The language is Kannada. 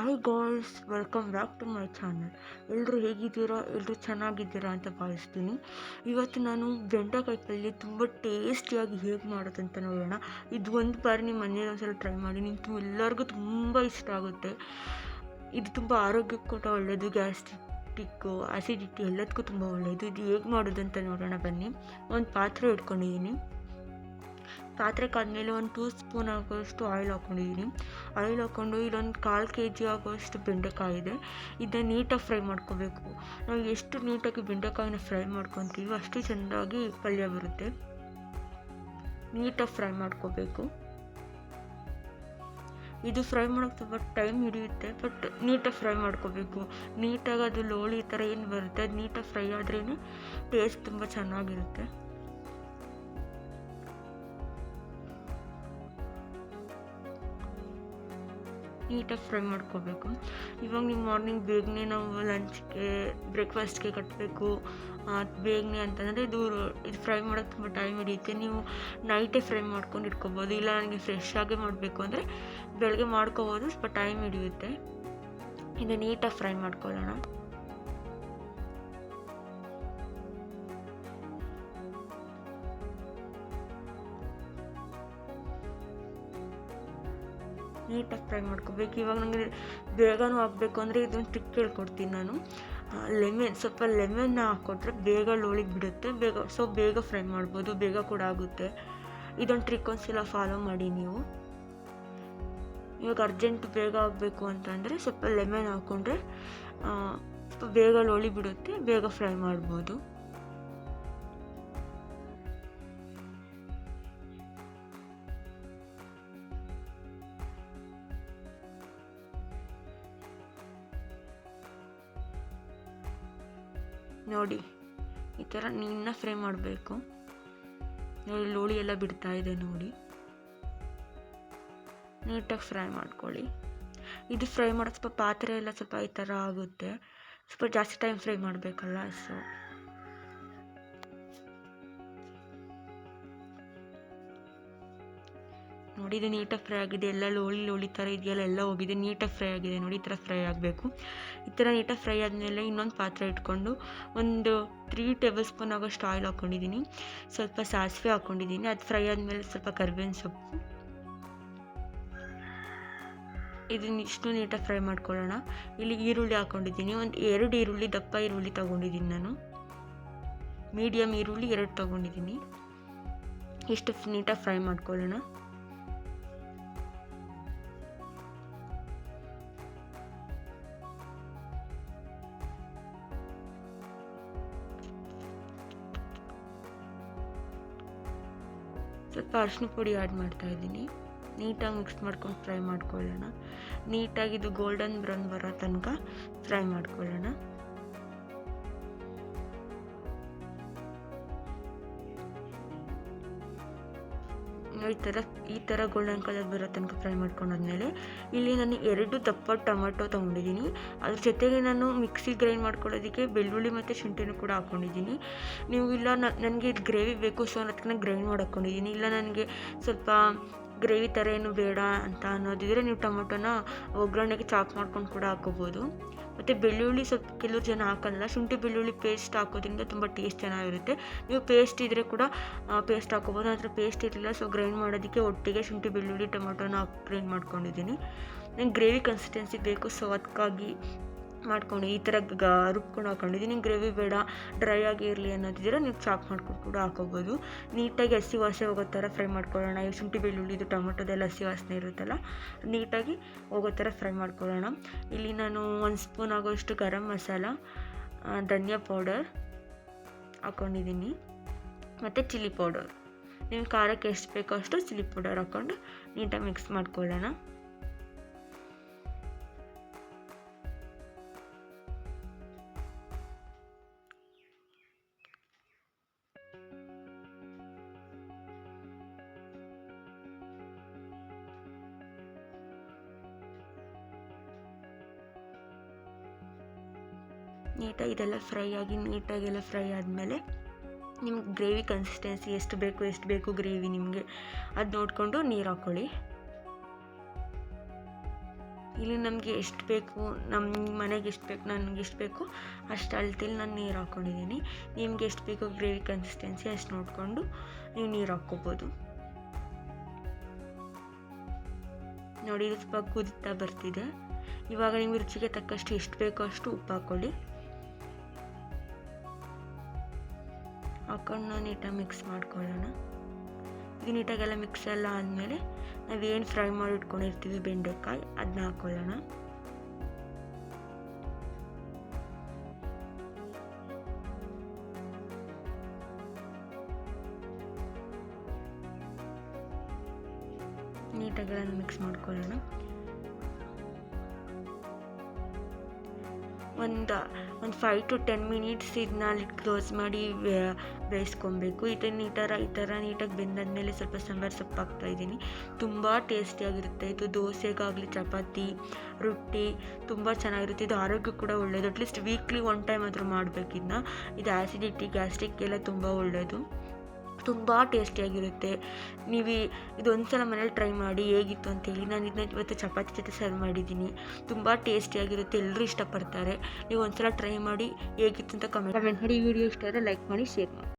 Hi guys welcome back to my channel ಎಲ್ಲರೂ ಹೇಗಿದ್ದೀರಾ? ಎಲ್ಲರೂ ಚೆನ್ನಾಗಿದ್ದೀರಾ ಅಂತ ಭಾವಿಸ್ತೀನಿ. ಇವತ್ತು ನಾನು ಬೆಂಡೆಕಾಯಿ ಪಲ್ಯ ತುಂಬ ಟೇಸ್ಟಿಯಾಗಿ ಹೇಗೆ ಮಾಡೋದಂತ ನೋಡೋಣ. ಇದು ಒಂದು ಬಾರಿ ನಿಮ್ಮ ಮನೇಲಿ ಒಂದ್ಸಲ ಟ್ರೈ ಮಾಡಿ. ನಿಮ್ಗೆ ಎಲ್ಲರಿಗೂ ತುಂಬ ಇಷ್ಟ ಆಗುತ್ತೆ. ಇದು ತುಂಬ ಆರೋಗ್ಯಕ್ಕೆ ಕೂಡ ಒಳ್ಳೆಯದು ಗ್ಯಾಸ್ಟ್ರಿಕ್ಕು ಆಸಿಡಿಟಿ ಎಲ್ಲದಕ್ಕೂ ತುಂಬ ಒಳ್ಳೆಯದು ಇದು ಹೇಗೆ ಮಾಡೋದಂತ ನೋಡೋಣ ಬನ್ನಿ. ಒಂದು ಪಾತ್ರೆ ಇಟ್ಕೊಂಡಿದ್ದೀನಿ. ಪಾತ್ರೆ ಕಾದ್ಮೇಲೆ ಒಂದು ಟೂ ಸ್ಪೂನ್ ಆಗೋಷ್ಟು ಆಯಿಲ್ ಹಾಕ್ಕೊಂಡಿದ್ದೀನಿ ಆಯಿಲ್ ಹಾಕ್ಕೊಂಡು ಇಲ್ಲೊಂದು ಕಾಲು ಕೆ ಜಿ ಆಗೋಷ್ಟು ಬೆಂಡೆಕಾಯಿ ಇದೆ ಇದನ್ನ ನೀಟಾಗಿ ಫ್ರೈ ಮಾಡ್ಕೋಬೇಕು. ನಾವು ಎಷ್ಟು ನೀಟಾಗಿ ಬೆಂಡೆಕಾಯಿನ ಫ್ರೈ ಮಾಡ್ಕೊತೀವಿ ಅಷ್ಟು ಚೆಂದಾಗಿ ಪಲ್ಯ ಬರುತ್ತೆ. ನೀಟಾಗಿ ಫ್ರೈ ಮಾಡ್ಕೋಬೇಕು. ಇದು ಫ್ರೈ ಮಾಡೋಕ್ಕೆ ತುಂಬ ಟೈಮ್ ಹಿಡಿಯುತ್ತೆ, ಬಟ್ ನೀಟಾಗಿ ಫ್ರೈ ಮಾಡ್ಕೋಬೇಕು. ನೀಟಾಗಿ ಅದು ಲೋಳಿ ಥರ ಏನು ಬರುತ್ತೆ, ಅದು ನೀಟಾಗಿ ಫ್ರೈ ಆದ್ರೇ ಟೇಸ್ಟ್ ತುಂಬ ಚೆನ್ನಾಗಿರುತ್ತೆ. ನೀಟಾಗಿ ಫ್ರೈ ಮಾಡ್ಕೋಬೇಕು. ಇವಾಗ ನೀವು ಮಾರ್ನಿಂಗ್ ಬೇಗನೆ ನಾವು ಲಂಚ್ಗೆ, ಬ್ರೇಕ್ಫಾಸ್ಟ್ಗೆ ಕಟ್ಟಬೇಕು. ಬೇಗನೆ ಅಂತಂದರೆ ಇದು ಇದು ಫ್ರೈ ಮಾಡೋಕ್ಕೆ ತುಂಬ ಟೈಮ್ ಹಿಡಿಯುತ್ತೆ. ನೀವು ನೈಟೇ ಫ್ರೈ ಮಾಡ್ಕೊಂಡು ಇಟ್ಕೋಬೋದು. ಇಲ್ಲ ನನಗೆ ಫ್ರೆಶ್ ಆಗೇ ಮಾಡಬೇಕು ಅಂದರೆ ಬೆಳಗ್ಗೆ ಮಾಡ್ಕೋಬೋದು. ಸ್ವಲ್ಪ ಟೈಮ್ ಹಿಡಿಯುತ್ತೆ. ಇದು ನೀಟಾಗಿ ಫ್ರೈ ಮಾಡ್ಕೊಳ್ಳೋಣ. ನೀಟಾಗಿ ಫ್ರೈ ಮಾಡ್ಕೋಬೇಕು. ಇವಾಗ ನನಗೆ ಬೇಗನೂ ಹಾಕ್ಬೇಕು ಅಂದರೆ ಇದೊಂದು ಟ್ರಿಕ್ ಹೇಳ್ಕೊಡ್ತೀನಿ ನಾನು. ಲೆಮನ್ ಸ್ವಲ್ಪ ಲೆಮನ್ನ ಹಾಕ್ಕೊಟ್ರೆ ಬೇಗ ಲೋಳಿಗೆ ಬಿಡುತ್ತೆ. ಬೇಗ ಸೊ ಬೇಗ ಫ್ರೈ ಮಾಡ್ಬೋದು, ಬೇಗ ಕೂಡ ಆಗುತ್ತೆ. ಇದೊಂದು ಟ್ರಿಕ್ ಒಂದ್ಸಲ ಫಾಲೋ ಮಾಡಿ ನೀವು. ಇವಾಗ ಅರ್ಜೆಂಟ್ ಬೇಗ ಆಗಬೇಕು ಅಂತಂದರೆ ಸ್ವಲ್ಪ ಲೆಮನ್ ಹಾಕ್ಕೊಂಡ್ರೆ ಸ್ವಲ್ಪ ಬೇಗ ಲೋಳಿ ಬಿಡುತ್ತೆ, ಬೇಗ ಫ್ರೈ ಮಾಡ್ಬೋದು. ನೋಡಿ, ಈ ಥರ ನೀನ್ನ ಫ್ರೈ ಮಾಡಬೇಕು. ನೋಡಿ, ಲೋಳಿ ಎಲ್ಲ ಬಿಡ್ತಾ ಇದೆ ನೋಡಿ. ನೀಟಾಗಿ ಫ್ರೈ ಮಾಡ್ಕೊಳ್ಳಿ. ಇದು ಫ್ರೈ ಮಾಡೋಕ್ಕೆ ಸ್ವಲ್ಪ ಪಾತ್ರೆ ಎಲ್ಲ ಸ್ವಲ್ಪ ಈ ಥರ ಆಗುತ್ತೆ. ಸ್ವಲ್ಪ ಜಾಸ್ತಿ ಟೈಮ್ ಫ್ರೈ ಮಾಡಬೇಕಲ್ಲ ಸೊ ನೋಡಿ ಇದು ನೀಟಾಗಿ ಫ್ರೈ ಆಗಿದೆ, ಎಲ್ಲ ಲೋಳಿ ಲೋಳಿ ಥರ ಇದೆಯಲ್ಲ, ಎಲ್ಲ ಹೋಗಿದೆ ನೀಟಾಗಿ ಫ್ರೈ ಆಗಿದೆ ನೋಡಿ, ಈ ಥರ ಫ್ರೈ ಆಗಬೇಕು. ಈ ಥರ ನೀಟಾಗಿ ಫ್ರೈ ಆದಮೇಲೆ ಇನ್ನೊಂದು ಪಾತ್ರೆ ಇಟ್ಕೊಂಡು ಒಂದು ತ್ರೀ ಟೇಬಲ್ ಸ್ಪೂನ್ ಆಗೋಷ್ಟು ಆಯಿಲ್ ಹಾಕ್ಕೊಂಡಿದ್ದೀನಿ ಸ್ವಲ್ಪ ಸಾಸಿವೆ ಹಾಕ್ಕೊಂಡಿದ್ದೀನಿ ಅದು ಫ್ರೈ ಆದಮೇಲೆ ಸ್ವಲ್ಪ ಕರ್ಬೇವಿನ ಸೊಪ್ಪು. ಇದನ್ನ ಇಷ್ಟು ನೀಟಾಗಿ ಫ್ರೈ ಮಾಡ್ಕೊಳ್ಳೋಣ. ಇಲ್ಲಿ ಈರುಳ್ಳಿ ಹಾಕ್ಕೊಂಡಿದ್ದೀನಿ ಒಂದು ಎರಡು ಈರುಳ್ಳಿ, ದಪ್ಪ ಈರುಳ್ಳಿ ತೊಗೊಂಡಿದ್ದೀನಿ ನಾನು. ಮೀಡಿಯಮ್ ಈರುಳ್ಳಿ ಎರಡು ತೊಗೊಂಡಿದ್ದೀನಿ. ಇಷ್ಟು ನೀಟಾಗಿ ಫ್ರೈ ಮಾಡ್ಕೊಳ್ಳೋಣ. ಸ್ವಲ್ಪ ಅರಿಶಿನ ಪುಡಿ ಆ್ಯಡ್ ಮಾಡ್ತಾ ಇದ್ದೀನಿ. ನೀಟಾಗಿ ಮಿಕ್ಸ್ ಮಾಡ್ಕೊಂಡು ಫ್ರೈ ಮಾಡ್ಕೊಳ್ಳೋಣ. ನೀಟಾಗಿ ಇದು ಗೋಲ್ಡನ್ ಬ್ರೌನ್ ಬರೋ ತನಕ ಫ್ರೈ ಮಾಡ್ಕೊಳ್ಳೋಣ. ಈ ಥರ ಈ ಥರ ಗೋಲ್ಡನ್ ಕಲರ್ ಬರೋ ತನಕ ಫ್ರೈ ಮಾಡ್ಕೊಂಡಾದ್ಮೇಲೆ, ಇಲ್ಲಿ ನಾನು ಎರಡು ದಪ್ಪ ಟೊಮೆಟೊ ತೊಗೊಂಡಿದ್ದೀನಿ. ಅದ್ರ ಜೊತೆಗೆ ನಾನು ಮಿಕ್ಸಿ ಗ್ರೈಂಡ್ ಮಾಡ್ಕೊಳ್ಳೋದಕ್ಕೆ ಬೆಳ್ಳುಳ್ಳಿ ಮತ್ತು ಶುಂಠಿನೂ ಕೂಡ ಹಾಕ್ಕೊಂಡಿದ್ದೀನಿ. ನೀವು ಇಲ್ಲ ನನಗೆ ಇದು ಗ್ರೇವಿ ಬೇಕು ಸೊ ಅದಕ್ಕೆ ನಾನು ಗ್ರೈಂಡ್ ಮಾಡಿ ಹಾಕ್ಕೊಂಡಿದ್ದೀನಿ ಇಲ್ಲ ನನಗೆ ಸ್ವಲ್ಪ ಗ್ರೇವಿ ಥರ ಏನು ಬೇಡ ಅಂತ ಅನ್ನೋದಿದ್ರೆ ನೀವು ಟೊಮೊಟೊನ ಒಗ್ಗರಣೆಗೆ ಚಾಪ್ ಮಾಡ್ಕೊಂಡು ಕೂಡ ಹಾಕೋಬೋದು. ಮತ್ತು ಬೆಳ್ಳುಳ್ಳಿ ಸ್ವಲ್ಪ ಕೆಲವು ಜನ ಹಾಕಲ್ಲ, ಶುಂಠಿ ಬೆಳ್ಳುಳ್ಳಿ ಪೇಸ್ಟ್ ಹಾಕೋದ್ರಿಂದ ತುಂಬ ಟೇಸ್ಟ್ ಚೆನ್ನಾಗಿರುತ್ತೆ. ನೀವು ಪೇಸ್ಟ್ ಇದ್ದರೆ ಕೂಡ ಪೇಸ್ಟ್ ಹಾಕೋಬೋದು. ಆದರೆ ಪೇಸ್ಟ್ ಇರಲಿಲ್ಲ ಸೊ ಗ್ರೈಂಡ್ ಮಾಡೋದಕ್ಕೆ ಒಟ್ಟಿಗೆ ಶುಂಠಿ, ಬೆಳ್ಳುಳ್ಳಿ, ಟೊಮೊಟೊನ ಗ್ರೈಂಡ್ ಮಾಡ್ಕೊಂಡಿದ್ದೀನಿ. ನಂಗೆ ಗ್ರೇವಿ ಕನ್ಸಿಸ್ಟೆನ್ಸಿ ಬೇಕು ಸೊ ಅದಕ್ಕಾಗಿ ಮಾಡ್ಕೊಂಡು ಈ ಥರ ಗ ರುಬ್ಕೊಂಡು ಹಾಕೊಂಡಿದ್ದೀನಿ ಗ್ರೇವಿ ಬೇಡ, ಡ್ರೈ ಆಗಿ ಇರಲಿ ಅನ್ನೋದಿದ್ರೆ ನೀವು ಚಾಪ್ ಮಾಡ್ಕೊಂಡು ಕೂಡ ಹಾಕೋಬೋದು. ನೀಟಾಗಿ ಹಸಿ ವಾಸನೆ ಹೋಗೋ ಥರ ಫ್ರೈ ಮಾಡ್ಕೊಳ್ಳೋಣ. ಈ ಶುಂಠಿ ಬೆಳ್ಳುಳ್ಳಿದು ಟೊಮೊಟೊದೆಲ್ಲ ಹಸಿ ವಾಸನೆ ಇರುತ್ತಲ್ಲ, ನೀಟಾಗಿ ಹೋಗೋ ಥರ ಫ್ರೈ ಮಾಡ್ಕೊಳ್ಳೋಣ. ಇಲ್ಲಿ ನಾನು ಒಂದು ಸ್ಪೂನ್ ಆಗೋಷ್ಟು ಗರಂ ಮಸಾಲ ಧನಿಯಾ ಪೌಡರ್ ಹಾಕ್ಕೊಂಡಿದ್ದೀನಿ ಮತ್ತು ಚಿಲ್ಲಿ ಪೌಡರ್. ನೀವು ಖಾರಕ್ಕೆ ಎಷ್ಟು ಬೇಕೋ ಅಷ್ಟು ಚಿಲ್ಲಿ ಪೌಡರ್ ಹಾಕ್ಕೊಂಡು ನೀಟಾಗಿ ಮಿಕ್ಸ್ ಮಾಡ್ಕೊಳ್ಳೋಣ. ನೀಟಾಗಿ ಇದೆಲ್ಲ ಫ್ರೈ ಆಗಿ ನೀಟಾಗೆಲ್ಲ ಫ್ರೈ ಆದಮೇಲೆ ನಿಮ್ಗೆ ಗ್ರೇವಿ ಕನ್ಸಿಸ್ಟೆನ್ಸಿ ಎಷ್ಟು ಬೇಕು ಎಷ್ಟು ಬೇಕು ಗ್ರೇವಿ ನಿಮಗೆ. ಅದು ನೋಡಿಕೊಂಡು ನೀರು ಹಾಕ್ಕೊಳ್ಳಿ ಇಲ್ಲಿ ನಮಗೆ ಎಷ್ಟು ಬೇಕು ನಮ್ಮ ಮನೆಗೆ ಎಷ್ಟು ಬೇಕು, ನನಗೆ ಎಷ್ಟು ಬೇಕು, ಅಷ್ಟು ಅಳ್ತಿಲ್ಲಿ ನಾನು ನೀರು ಹಾಕ್ಕೊಂಡಿದ್ದೀನಿ ನಿಮ್ಗೆ ಎಷ್ಟು ಬೇಕು ಗ್ರೇವಿ ಕನ್ಸಿಸ್ಟೆನ್ಸಿ ಅಷ್ಟು ನೋಡಿಕೊಂಡು ನೀವು ನೀರು ಹಾಕ್ಕೋಬೋದು. ನೋಡಿ, ಇದು ಸ್ವಲ್ಪ ಕುದಿತಾ ಬರ್ತಿದೆ. ಇವಾಗ ನಿಮ್ಗೆ ರುಚಿಗೆ ತಕ್ಕಷ್ಟು ಎಷ್ಟು ಬೇಕೋ ಅಷ್ಟು ಉಪ್ಪು ಹಾಕ್ಕೊಳ್ಳಿ ಹಾಕೊಂಡು ನೀಟಾಗಿ ಮಿಕ್ಸ್ ಮಾಡ್ಕೊಳ್ಳೋಣ. ಇದು ನೀಟಾಗೆಲ್ಲ ಮಿಕ್ಸ್ ಎಲ್ಲ ಆದಮೇಲೆ ನಾವೇನು ಫ್ರೈ ಮಾಡಿ ಇಟ್ಕೊಂಡಿರ್ತೀವಿ ಬೆಂಡೆಕಾಯಿ ಅದನ್ನ ಹಾಕ್ಕೊಳ್ಳೋಣ ನೀಟಾಗೆಲ್ಲ ಮಿಕ್ಸ್ ಮಾಡ್ಕೊಳ್ಳೋಣ. ಒಂದು ಒಂದು ಫೈವ್ ಟು ಟೆನ್ ಮಿನಿಟ್ಸ್ ಇದನ್ನ ಕ್ಲೋಸ್ ಮಾಡಿ ಬೇಯಿಸ್ಕೊಬೇಕು. ಥರ ಈ ಥರ ಈ ಥರ ನೀಟಾಗಿ ಬೆಂದಾದಮೇಲೆ ಸ್ವಲ್ಪ ಸಾಂಬಾರು ಸೊಪ್ಪು ಹಾಕ್ತಾಯಿದ್ದೀನಿ ತುಂಬ ಟೇಸ್ಟಿಯಾಗಿರುತ್ತೆ ಇದು ದೋಸೆಗಾಗಲಿ, ಚಪಾತಿ, ರೊಟ್ಟಿ, ತುಂಬ ಚೆನ್ನಾಗಿರುತ್ತೆ. ಇದು ಆರೋಗ್ಯ ಕೂಡ ಒಳ್ಳೆಯದು ಅಟ್ಲೀಸ್ಟ್ ವೀಕ್ಲಿ ಒನ್ ಟೈಮ್ ಆದರೂ ಮಾಡಬೇಕಿದ್ನ. ಇದು ಆ್ಯಸಿಡಿಟಿ ಗ್ಯಾಸ್ಟ್ರಿಕ್ಗೆಲ್ಲ ತುಂಬ ಒಳ್ಳೆಯದು ತುಂಬ ಟೇಸ್ಟಿಯಾಗಿರುತ್ತೆ. ನೀವು ಇದೊಂದು ಸಲ ಮನೇಲಿ ಟ್ರೈ ಮಾಡಿ ಹೇಗಿತ್ತು ಅಂತೇಳಿ ನಾನು ಇದನ್ನ ಇವತ್ತು ಚಪಾತಿ ಜೊತೆ ಸರ್ವ್ ಮಾಡಿದ್ದೀನಿ. ತುಂಬ ಟೇಸ್ಟಿಯಾಗಿರುತ್ತೆ ಎಲ್ಲರೂ ಇಷ್ಟಪಡ್ತಾರೆ. ನೀವು ಒಂದು ಸಲ ಟ್ರೈ ಮಾಡಿ ಹೇಗಿತ್ತು ಅಂತ ಕಮೆಂಟ್ ಕಮೆಂಟ್ ಮಾಡಿ, ಈ ವಿಡಿಯೋ ಇಷ್ಟ ಆದರೆ ಲೈಕ್ ಮಾಡಿ, ಶೇರ್ ಮಾಡಿ.